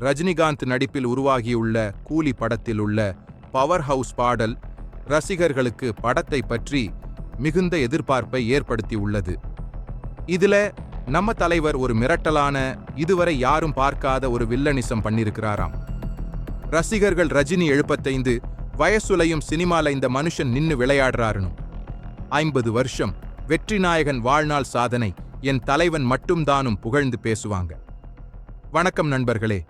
ரஜினிகாந்த் நடிப்பில் உருவாகியுள்ள கூலி படத்தில் உள்ள பவர் ஹவுஸ் பாடல் ரசிகர்களுக்கு படத்தை பற்றி மிகுந்த எதிர்பார்ப்பை ஏற்படுத்தியுள்ளது. இதுல நம்ம தலைவர் ஒரு மிரட்டலான இதுவரை யாரும் பார்க்காத ஒரு வில்லனிசம் பண்ணியிருக்கிறாராம். ரசிகர்கள் ரஜினி எழுபத்தைந்து வயசுலையும் சினிமால இந்த மனுஷன் நின்னு விளையாடுறாருனும். ஐம்பது வருஷம் வெற்றி நாயகன் வாழ்நாள் சாதனை என் தலைவன் மட்டும்தானும் புகழ்ந்து பேசுவாங்க. வணக்கம் நண்பர்களே.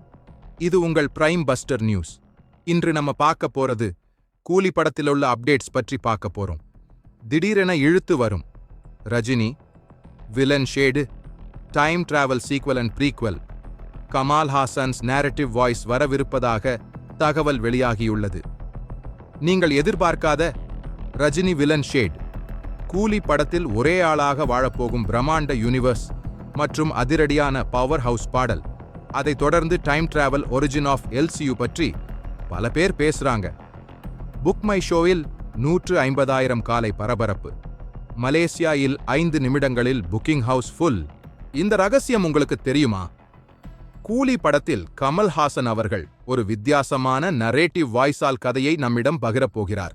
இது உங்கள் பிரைம் பஸ்டர் நியூஸ் இன்று நம்ம பார்க்க போறது கூலி படத்தில் உள்ள அப்டேட்ஸ் பற்றி பார்க்க போறோம். திடீரென இழுத்து வரும். Rajini villain shade time travel sequel and prequel Kamal Haasan's narrative voice வரவிருப்பதாக தகவல் வெளியாகியுள்ளது. நீங்கள் எதிர்பார்க்காத ரஜினி வில்லன் ஷேட் கூலி படத்தில் ஒரே ஆளாக வாழப்போகும் பிரம்மாண்ட யூனிவர்ஸ் மற்றும் அதிரடியான பவர் ஹவுஸ் பாடல். அதைத் தொடர்ந்து time travel origin of LCU பற்றி பல பேர் பேசுறாங்க. புக் மை ஷோவில் நூற்று ஐம்பதாயிரம் காலை பரபரப்பு. மலேசியாவில் ஐந்து நிமிடங்களில் புக்கிங் ஹவுஸ் ஃபுல். இந்த ரகசியம் உங்களுக்கு தெரியுமா? கூலி படத்தில் கமல்ஹாசன் அவர்கள் ஒரு வித்தியாசமான நரேட்டிவ் வாய்ஸால் கதையை நம்மிடம் பகிரப்போகிறார்.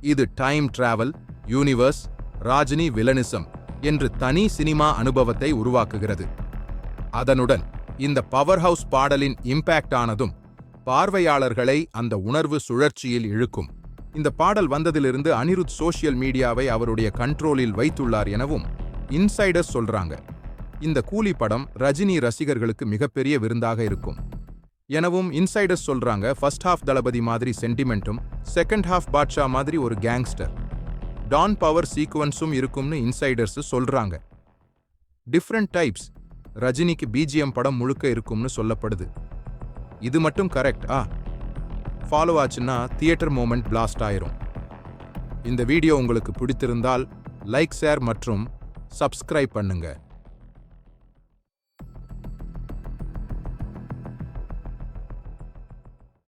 இது time travel universe Rajini villainism என்று தனி சினிமா அனுபவத்தை உருவாக்குகிறது. அதனுடன் இந்த பவர் ஹவுஸ் பாடலின் இம்பேக்ட் ஆனதும் பார்வையாளர்களை அந்த உணர்வு சுழற்சியில் இழுக்கும். இந்த பாடல் வந்ததிலிருந்து அனிருத் சோஷியல் மீடியாவை அவருடைய கண்ட்ரோலில் வைத்துள்ளார் எனவும் இன்சைடர்ஸ் சொல்றாங்க. இந்த கூலி படம் ரஜினி ரசிகர்களுக்கு மிகப்பெரிய விருந்தாக இருக்கும். எனவும் இன்சைடர்ஸ் சொல்றாங்க ஃபர்ஸ்ட் ஹாஃப் தளபதி மாதிரி சென்டிமெண்ட்டும் செகண்ட் ஹாஃப் பாட்ஷா மாதிரி ஒரு கேங்ஸ்டர் டான் பவர் சீக்வன்ஸும் இருக்கும்னு இன்சைடர்ஸ் சொல்றாங்க. டிஃப்ரெண்ட் டைப்ஸ் ரஜினிக்கு பிஜிஎம் படம் முழுக்க இருக்கும்னு சொல்லப்படுது. இது மட்டும் கரெக்ட் ஆ? ஃபாலோ ஆச்சுன்னா தியேட்டர் மூமெண்ட் பிளாஸ்ட் ஆயிரும். இந்த வீடியோ உங்களுக்கு பிடித்திருந்தால் லைக் ஷேர் மற்றும் சப்ஸ்கிரைப் பண்ணுங்கள்